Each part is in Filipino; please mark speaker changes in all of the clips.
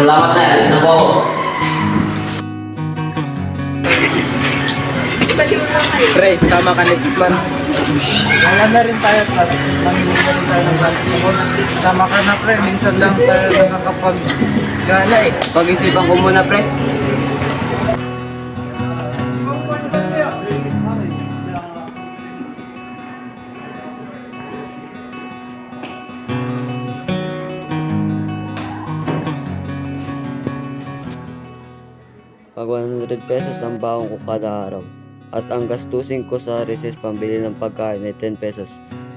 Speaker 1: Salamat na, alis na po ako.
Speaker 2: Pre, sama ka next month. Wala na rin tayo class. Namili na rin tayo ng basketball. Sama ka na pre, minsan lang tayo nakakapag gala eh.
Speaker 1: Pag-isipan ko muna, pre. Pag 100 pesos ang baon ko kada araw. At ang gastusin ko sa recess pambili ng pagkain ay 10 pesos.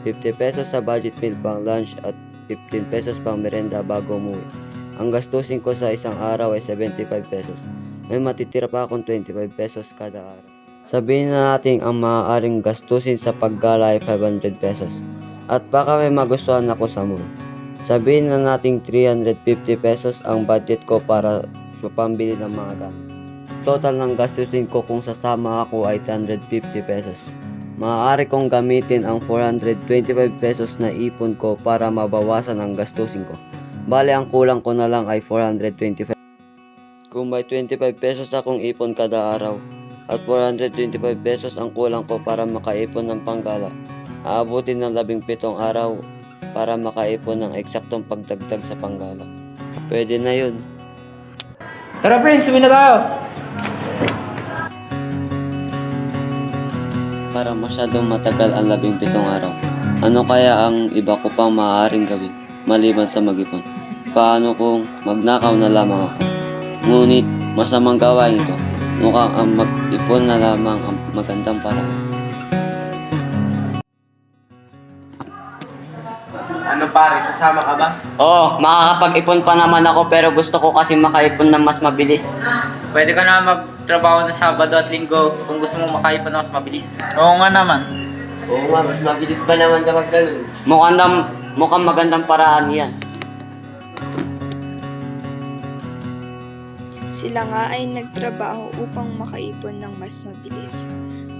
Speaker 1: 50 pesos sa budget meal pang lunch at 15 pesos pang merenda bago umuwi. Ang gastusin ko sa isang araw ay 75 pesos. May matitira pa akong 25 pesos kada araw. Sabihin na natin ang maaaring gastusin sa paggala ay 500 pesos. At baka may magustuhan ako sa mall. Sabihin na natin 350 pesos ang budget ko para pambili ng mga gamit. Total ng gastusin ko kung sasama ako ay 350 pesos. Maaari kong gamitin ang 425 pesos na ipon ko para mabawasan ang gastusin ko. Bale, ang kulang ko na lang ay 425. Kung may 25 pesos akong ipon kada araw at 425 pesos ang kulang ko para makaipon ng panggala, aabutin ng 17 araw para makaipon ng eksaktong pagdagdag sa panggala. Pwede na yun.
Speaker 2: Tara friends, uwi na tayo!
Speaker 1: Para masyadong matagal ang labing pitong araw. Ano kaya ang iba ko pang maaaring gawin maliban sa mag-ipon? Paano kung magnakaw na lamang ako? Ngunit masamang gawain ito. Mukhang ang mag-ipon na lamang ang magandang paraan.
Speaker 2: Pare, sasama ka ba?
Speaker 1: Oo, makakapag-ipon pa naman ako pero gusto ko kasi makaipon ng mas mabilis.
Speaker 2: Pwede ka na magtrabaho na Sabado at Linggo kung gusto mo makaipon na mas mabilis. Oo nga naman.
Speaker 1: Oo nga, mas mabilis pa naman kapag ganun. Mukhang, dam, mukhang magandang paraan yan.
Speaker 3: Sila nga ay nagtrabaho upang makaipon ng mas mabilis.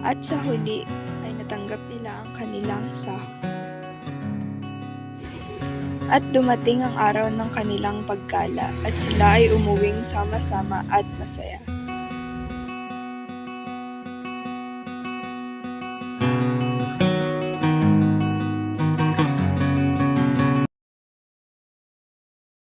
Speaker 3: At sa huli ay natanggap nila ang kanilang sahod. At dumating ang araw ng kanilang paggala at sila ay umuwing sama-sama at masaya.